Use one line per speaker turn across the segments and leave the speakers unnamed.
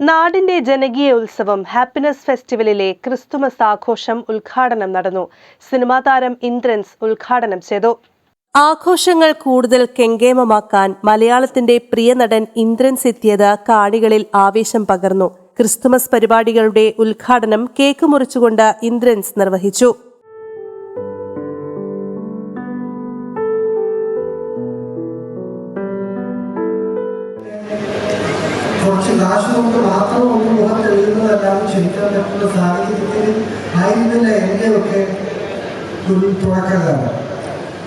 നാടിന്റെ ജനകീയ ഉത്സവം ഹാപ്പിനെസ് ഫെസ്റ്റിവലിലെ ക്രിസ്തുമസ് ആഘോഷം ഉദ്ഘാടനം നടന്നു. സിനിമാ താരം ഇന്ദ്രൻസ് ഉദ്ഘാടനം ചെയ്തു. ആഘോഷങ്ങൾ കൂടുതൽ കെങ്കേമമാക്കാൻ മലയാളത്തിന്റെ പ്രിയ നടൻ ഇന്ദ്രൻസ് എത്തിയത് കാണികളിൽ ആവേശം പകർന്നു. ക്രിസ്തുമസ് പരിപാടികളുടെ ഉദ്ഘാടനം കേക്ക് മുറിച്ചുകൊണ്ട് ഇന്ദ്രൻസ് നിർവഹിച്ചു.
കുറച്ച് കാശ് കൊണ്ട് മാത്രം ഒന്ന് മുഖം തെളിയുന്നതല്ലാതെ ക്ഷണിക്കാൻ പറ്റുന്ന സാഹചര്യത്തിൽ ആയിരുന്നില്ല എന്റെ ഒരു തുടക്കകാലം.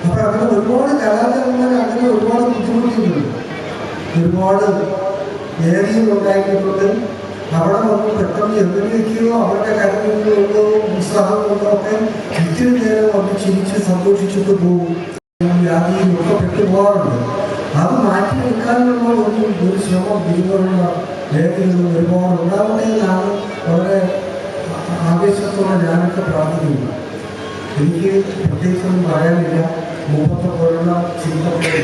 അപ്പൊ അങ്ങനെ ഒരുപാട് കലാകാരന്മാർ അങ്ങനെ ഒരുപാട് ബുദ്ധിമുട്ടിയിട്ടുണ്ട് ഒരുപാട് വേദികൾ ഉണ്ടാക്കിയിട്ടുണ്ട് അവിടെ വന്ന് പെട്ടെന്ന് എന്തിനൊക്കെയോ അവരുടെ കരങ്ങളിൽ കൊണ്ടോ ഉത്സാഹം കൊണ്ടോ ഒക്കെ ഇത്തിരി നേരം അവർ ചിരിച്ച് സന്തോഷിച്ചിട്ട് പോകും. വ്യാധിയിലൊക്കെ പെട്ടുപോകാറുണ്ട്. അത് മാറ്റി വെക്കാനുള്ള ഒരു ശ്രമം ഇതുപോലുള്ള ഏതെങ്കിലും ഒരുപാട് ഉണ്ടാവുന്നതിനാണ് വളരെ ആവേശത്തോടെ ഞാനൊക്കെ പ്രാർത്ഥിക്കുന്നത്. എനിക്ക് പ്രത്യേകിച്ചൊന്നും പറയാനില്ല. മുമ്പത്തെ പോലുള്ള ചിന്തകൾ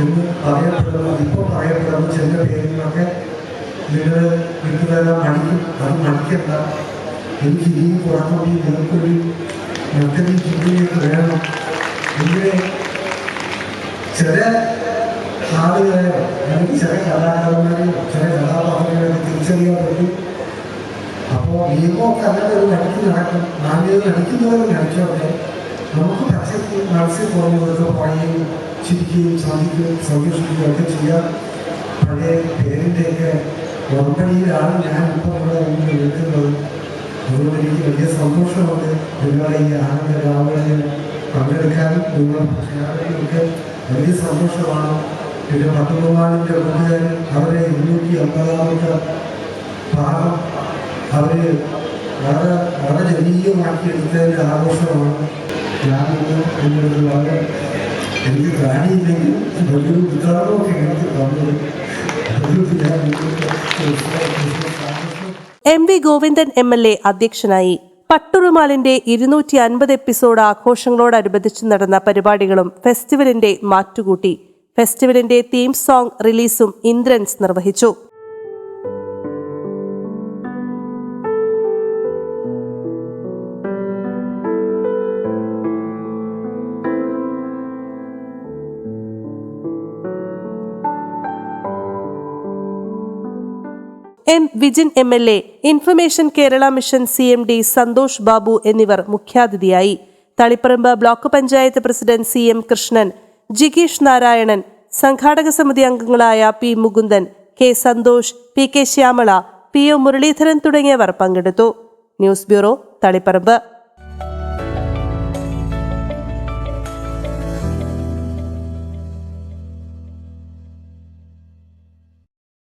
എന്ന് പറയപ്പെടുന്ന ഇപ്പോൾ പറയപ്പെടുന്ന ചില പേരുകളൊക്കെ നിങ്ങൾ വിട്ടുതരാൻ മടിക്കും. അത് മടിക്കണ്ട. എനിക്ക് ഇനിയും കുറച്ചുകൂടി നിങ്ങൾക്കൊരു മറ്റൊരു ചിന്തയിലേക്ക് വേണം. എങ്കിലേ ചില ആളുകളെ അല്ലെങ്കിൽ ചില കലാകാരന്മാരെയും ചില കഥാപാത്രങ്ങളെയൊക്കെ തിരിച്ചറിയാൻ പറ്റും അപ്പോൾ നിയമമൊക്കെ അങ്ങനെ ഒരു നടിക്ക്. നടക്കും നാല് നടിക്കുന്നവർ നടിച്ചോട്ടെ നമുക്ക് പച്ചയ്ക്ക് മനസ്സിൽ പോകുന്നതൊക്കെ പറയുകയും ചിരിക്കുകയും സന്ധിക്കുകയും സന്തോഷിക്കുകയും ഒക്കെ ചെയ്യാം. പഴയ പേരിന്റെയൊക്കെ ഓർമ്മയിലാണ് ഞാൻ ഇപ്പോൾ ഇവിടെ മുന്നിൽ നിൽക്കുന്നത്. അതുകൊണ്ട് എനിക്ക് വലിയ സന്തോഷമുണ്ട്. നിങ്ങളുടെ ഈ ആനന്ദ രാവുകളിൽ പങ്കെടുക്കാനും നിങ്ങളുടെ പ്രഖ്യാപനങ്ങൾക്ക് വലിയ സന്തോഷമാണ്. പിന്നെ പത്തുമാനിന്റെ കൂട്ടുകാർ അവരെ ഇരുന്നൂറ്റി അമ്പതാമത്തെ ഭാഗം അവർ വളരെ വളരെ ജനീയമാക്കി എടുത്തതിന്റെ ആഘോഷമാണ് ഞാനിത് എന്നൊരു വളരെ എനിക്ക് കാര്യമില്ലെങ്കിൽ വലിയൊരു ഉദ്ഘാടനമൊക്കെ എനിക്ക് തന്നത്.
M V Govindan M L A അധ്യക്ഷനായി. പട്ടുറുമാലിന്റെ ഇരുന്നൂറ്റി അൻപത് എപ്പിസോഡ് ആഘോഷങ്ങളോടനുബന്ധിച്ച് നടന്ന പരിപാടികളും ഫെസ്റ്റിവലിന്റെ മാറ്റുകൂട്ടി. ഫെസ്റ്റിവലിന്റെ തീം സോങ് റിലീസും ഇന്ദ്രൻസ് നിർവഹിച്ചു. M Vijin M L A information Kerala mission C M D Santhosh Babu എന്നിവർ മുഖ്യാതിഥിയായി. Taliparamba block panchayat president C M Krishnan ജിഗീഷ് Narayanan സംഘാടക സമിതി അംഗങ്ങളായ P Mukundan K Santhosh P K Shyamala P O Muralidharan തുടങ്ങിയവർ പങ്കെടുത്തു. News bureau Taliparamba.